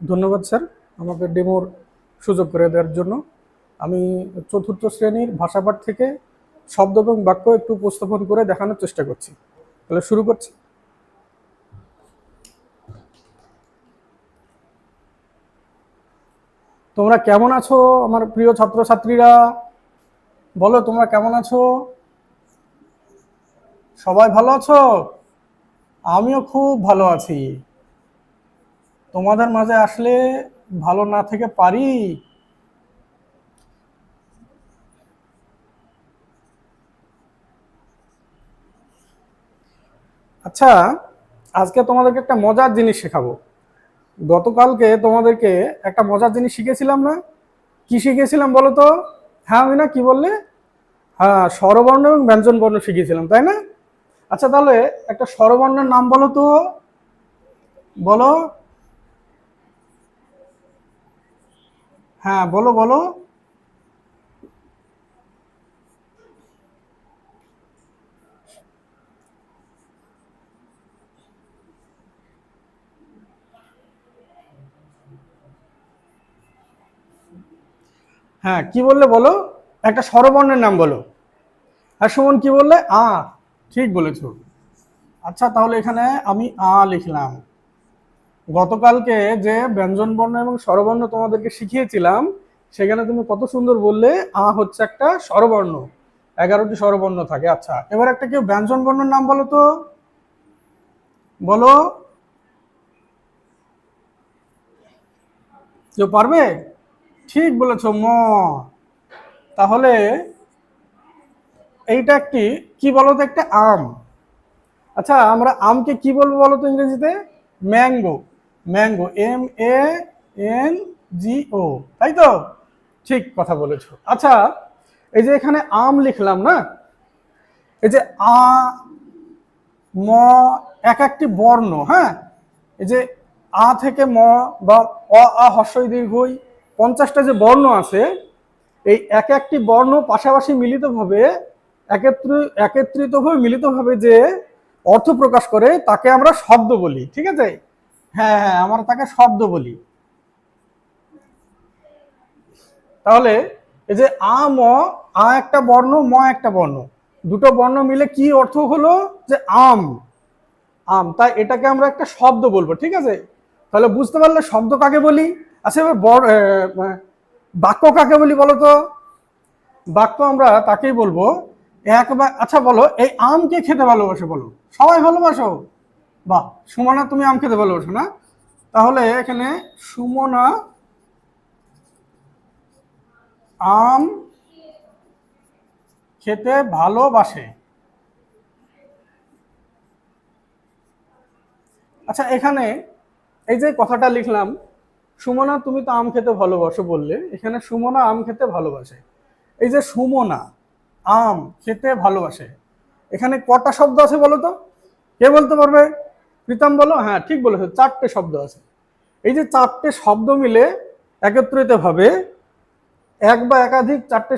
ধন্যবাদ, স্যার, আমাকে ডেমোর সুযোগ করে দেওয়ার জন্য। আমি চতুর্থ শ্রেণির ভাষাপাঠ থেকে শব্দ এবং বাক্য একটু উপস্থাপন করে দেখানোর চেষ্টা করছি। তাহলে শুরু করছি। তোমরা কেমন আছো আমার প্রিয় ছাত্রছাত্রীরা? বলো, তোমরা কেমন আছো? সবাই ভালো আছো? আমিও খুব ভালো আছি। তোমাদের মাঝে আসলে ভালো না থেকে পারি? আচ্ছা আজকে তোমাদেরকে একটা মজার জিনিস শেখাবো। গতকালকে তোমাদেরকে একটা মজার জিনিস শিখেছিলাম না? কি শিখেছিলাম বলো তো? হ্যাঁ আমি না কি বললে? হ্যাঁ স্বরবর্ণ এবং ব্যঞ্জন বর্ণ শিখিয়েছিলাম তাই না? আচ্ছা তাহলে একটা স্বরবর্ণের নাম বলো তো। বলো। হ্যাঁ বলো বলো। হ্যাঁ কি বললে বলো? একটা স্বরবর্ণের নাম বলো। আর সুমন কি বললে? আ, ঠিক বলেছ। আচ্ছা তাহলে এখানে আমি আ লিখলাম। গতকালকে যে ব্যঞ্জন বর্ণ এবং স্বরবর্ণ তোমাদেরকে শিখিয়েছিলাম, সেখানে তুমি কত সুন্দর বললে, আ হচ্ছে একটা স্বরবর্ণ, এগারোটি স্বরবর্ণ থাকে। আচ্ছা এবার একটা কেউ ব্যঞ্জন বর্ণের নাম বলো তো। বলো। কেউ পারবে? ঠিক বলেছ, ম। তাহলে এইটা একটি, কি বলো তো একটা আম? আচ্ছা আমরা আমকে কি বলব বলো তো ইংরেজিতে? Mango. Mango M A N G O তাই তো? ঠিক কথা বলেছ। আচ্ছা এই যে এখানে আম লিখলাম না? এই যে আ, ম, এক একটি বর্ণ হ্যাঁ? এই যে আ থেকে ম বা অ, আ হর্ষই দীর্ঘই, পঞ্চাশটা যে বর্ণ আছে, এই এক একটি বর্ণ পাশাপাশি মিলিতভাবে একত্র, একত্রিতভাবে মিলিতভাবে যে অর্থ প্রকাশ করে, তাকে আমরা শব্দ বলি, ঠিক আছে? হ্যাঁ হ্যাঁ আমরা তাকে শব্দ বলি। তাহলে এই যে আ, ম, আ একটা বর্ণ, ম একটা বর্ণ। দুটো বর্ণ মিলে কি অর্থ হলো? যে আম। আম, তাই এটাকে আমরা একটা শব্দ বলব, ঠিক আছে? তাহলে বুঝতে পারলে শব্দ কাকে বলি? আচ্ছা এবার বাক্য কাকে বলি বলো তো? বাক্য আমরা তাকেই বলব। এক বা আচ্ছা বলো, এই আম কে খেতে ভালোবাসে বলো। সবাই ভালোবাসো? বাহ, সুমনা তুমি আম খেতে ভালোবাসো না? তাহলে এখানে সুমনা আম খেতে ভালোবাসে। আচ্ছা এখানে এই যে কথাটা লিখলাম, সুমনা তুমি তো আম খেতে ভালোবাসো বললে, এখানে সুমনা আম খেতে ভালোবাসে। এই যে সুমনা আম খেতে ভালোবাসে, এখানে কটা শব্দ আছে বলো তো? কে বলতে পারবে? প্রীতম বলো হ্যাঁ ঠিক বলেছ, চারটে শব্দ আছে। এই যে চারটে শব্দ মিলে একত্রিতভাবে এক বা একাধিক চারটে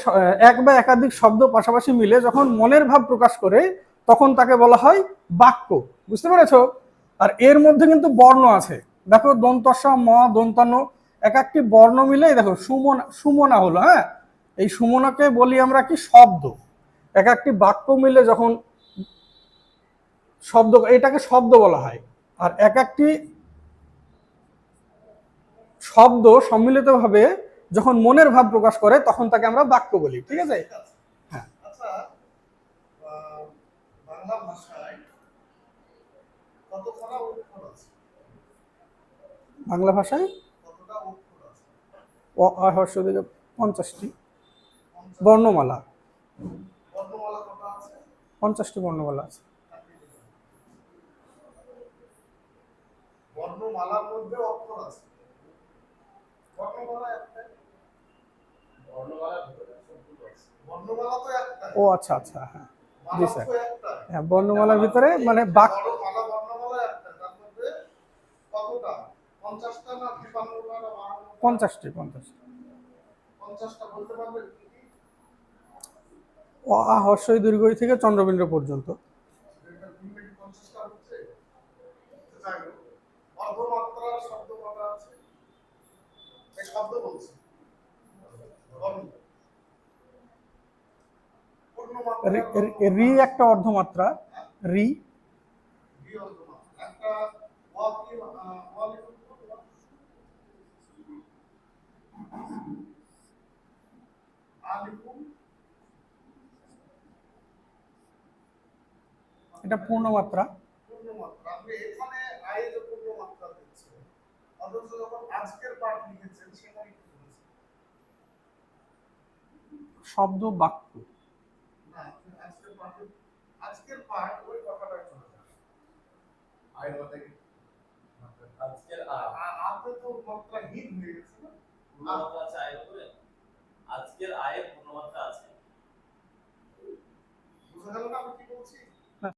এক বা একাধিক শব্দ পাশাপাশি মিলে যখন মনের ভাব প্রকাশ করে, তখন তাকে বলা হয় বাক্য। বুঝতে পেরেছ? আর এর মধ্যে কিন্তু বর্ণ আছে। দেখো দন্তস্ব ম দন্তান্ন এক একটি বর্ণ মিলে দেখো, সুমনা সুমনা হলো হ্যাঁ? এই সুমনাকে বলি আমরা কি শব্দ। এক একটি বাক্য মিলে যখন শব্দ এটাকে শব্দ বলা হয়। আর এক একটি শব্দ সম্মিলিতভাবে যখন মনের ভাব প্রকাশ করে তখন তাকে আমরা বাক্য বলি ঠিক আছে? হ্যাঁ। আচ্ছা বাংলা ভাষায় পঞ্চাশটি। বর্ণমালা। পঞ্চাশটি বর্ণমালা আছে। বর্ণমালার মধ্যে অক্ষর আছে। বর্ণমালা একটা। বর্ণমালা তো একটা। ও আচ্ছা আচ্ছা হ্যাঁ। জি স্যার। হ্যাঁ বর্ণমালার ভিতরে মানে বাক বর্ণমালা বর্ণমালা একটা তার মধ্যে কতটা? পঞ্চাশটা না না বলতে পারবেন? অ আ হর্ষই দীর্ঘই থেকে চন্দ্রবিন্দু পর্যন্ত। শব্দ কথা আছে? শব্দ বলছে। রি একটা অর্ধমাত্রা। রি। এটা পূর্ণমাত্রা। আজকের পাঠ লিখেছেন সেখানে কি বলেছেন শব্দ বাক্য। না আজকের পাঠে আজকের পাঠ ওই কথাটাই চলে যাবে আয়ের মাথায় কি? আজকের আ- আয় আ- আপনি তো মাত্রা হীন হয়ে গেছে না? উপরে? আজকের আয়ের পূর্ণমাত্রা আছে। বুঝা গেল না?